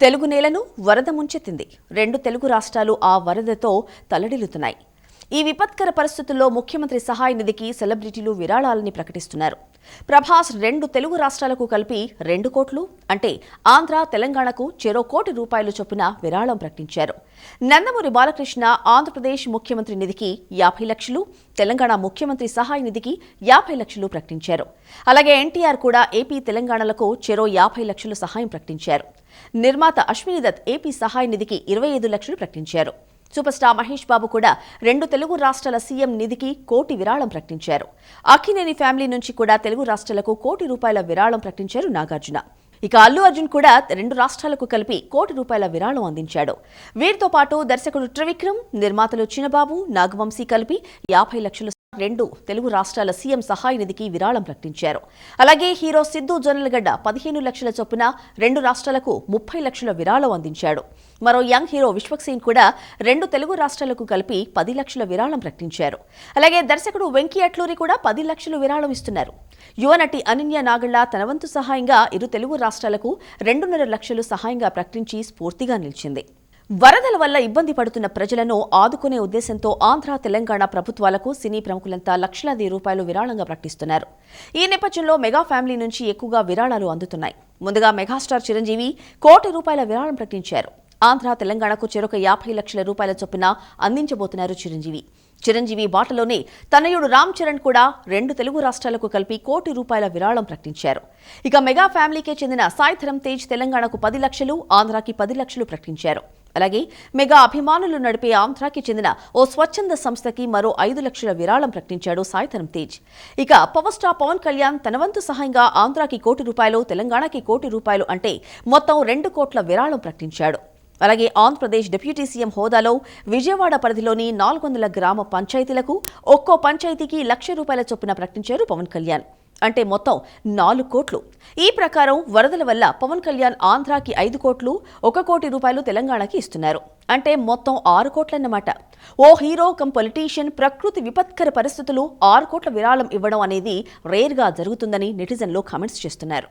తెలుగు నేలను వరద ముంచెత్తింది. రెండు తెలుగు రాష్ట్రాలు ఆ వరదతో తలడిల్లుతున్నాయి. ఈ విపత్కర పరిస్థితుల్లో ముఖ్యమంత్రి సహాయ నిధికి సెలబ్రిటీలు విరాళాలని ప్రకటిస్తున్నారు. ప్రభాస్ రెండు తెలుగు రాష్ట్రాలకు కలిపి రెండు కోట్లు అంటే ఆంధ్ర తెలంగాణకు చెరో కోటి రూపాయలు చొప్పున విరాళం ప్రకటించారు. నందమూరి బాలకృష్ణ ఆంధ్రప్రదేశ్ ముఖ్యమంత్రి నిధికి యాభై లక్షలు తెలంగాణ ముఖ్యమంత్రి సహాయ నిధికి యాభై లక్షలు ప్రకటించారు. అలాగే ఎన్టీఆర్ కూడా ఏపీ తెలంగాణలకు చెరో యాభై లక్షలు సహాయం ప్రకటించారు. నిర్మాత అశ్విని దత్ ఏపీ సహాయ నిధికి ఇరవై ఐదు లక్షలు ప్రకటించారు. సూపర్ స్టార్ మహేష్ బాబు కూడా రెండు తెలుగు రాష్ట్రాల సీఎం నిధికి కోటి విరాళం ప్రకటించారు. అక్కినేని ఫ్యామిలీ నుంచి కూడా తెలుగు రాష్ట్రాలకు కోటి రూపాయల విరాళం ప్రకటించారు నాగార్జున. ఇక అల్లు అర్జున్ కూడా రెండు రాష్ట్రాలకు కలిపి కోటి రూపాయల విరాళం అందించాడు. వీరితో పాటు దర్శకుడు త్రివిక్రమ్ నిర్మాతలు చిన్నబాబు నాగవంశీ కలిపి యాభై లక్షలు రెండు తెలుగు రాష్ట్రాల సీఎం సహాయ నిధికి విరాళం ప్రకటించారు. అలాగే హీరో సిద్ధు జొన్నలగడ్డ పదిహేను లక్షల చొప్పున రెండు రాష్ట్రాలకు ముప్పై లక్షల విరాళం అందించాడు. మరో యంగ్ హీరో విశ్వక్ కూడా రెండు తెలుగు రాష్ట్రాలకు కలిపి పది లక్షల విరాళం ప్రకటించారు. అలాగే దర్శకుడు వెంకీ అట్లూరి కూడా పది లక్షలు విరాళం ఇస్తున్నారు. యువనటి అనన్య నాగళ్ళ తన వంతు సహాయంగా ఇరు తెలుగు రాష్ట్రాలకు రెండున్నర లక్షలు సహాయంగా ప్రకటించి స్ఫూర్తిగా నిలిచింది. వరదల వల్ల ఇబ్బంది పడుతున్న ప్రజలను ఆదుకునే ఉద్దేశంతో ఆంధ్ర తెలంగాణ ప్రభుత్వాలకు సినీ ప్రముఖులంతా లక్షలాది రూపాయలు విరాళంగా ప్రకటిస్తున్నారు. ఈ నేపథ్యంలో మెగా ఫ్యామిలీ నుంచి ఎక్కువగా విరాళాలు అందుతున్నాయి. ముందుగా మెగాస్టార్ చిరంజీవి కోటి రూపాయల విరాళం ప్రకటించారు. ఆంధ్ర తెలంగాణకు చెరొక యాభై లక్షల రూపాయల చొప్పున అందించబోతున్నారు చిరంజీవి. చిరంజీవి బాటలోనే తనయుడు రామ్ చరణ్ కూడా రెండు తెలుగు రాష్ట్రాలకు కలిపి కోటి రూపాయల విరాళం ప్రకటించారు. ఇక మెగా ఫ్యామిలీకే చెందిన సాయిధరం తేజ్ తెలంగాణకు పది లక్షలు ఆంధ్రాకి పది లక్షలు ప్రకటించారు. అలాగే మెగా అభిమానులు నడిపే ఆంధ్రాకి చెందిన ఓ స్వచ్ఛంద సంస్థకి మరో ఐదు లక్షల విరాళం ప్రకటించాడు సాయిధరం తేజ్. ఇక పవర్ స్టార్ పవన్ కళ్యాణ్ తనవంతు సహాయంగా ఆంధ్రాకి కోటి రూపాయలు తెలంగాణకి కోటి రూపాయలు అంటే మొత్తం రెండు కోట్ల విరాళం ప్రకటించాడు. అలాగే ఆంధ్రప్రదేశ్ డిప్యూటీ సీఎం హోదాలో విజయవాడ పరిధిలోని నాలుగు వందల గ్రామ పంచాయతీలకు ఒక్కో పంచాయతీకి లక్ష రూపాయల చొప్పున ప్రకటించారు పవన్ కళ్యాణ్. అంటే మొత్తం నాలుగు కోట్లు. ఈ ప్రకారం వరదల వల్ల పవన్ కళ్యాణ్ ఆంధ్రాకి ఐదు కోట్లు ఒక కోటి రూపాయలు తెలంగాణకి ఇస్తున్నారు. అంటే మొత్తం ఆరు కోట్లన్నమాట. ఓ హీరో కమ్ పొలిటీషియన్ ప్రకృతి విపత్కర పరిస్థితులు ఆరు కోట్ల విరాళం ఇవ్వడం అనేది రేర్గా జరుగుతుందని నెటిజన్లు కామెంట్స్ చేస్తున్నారు.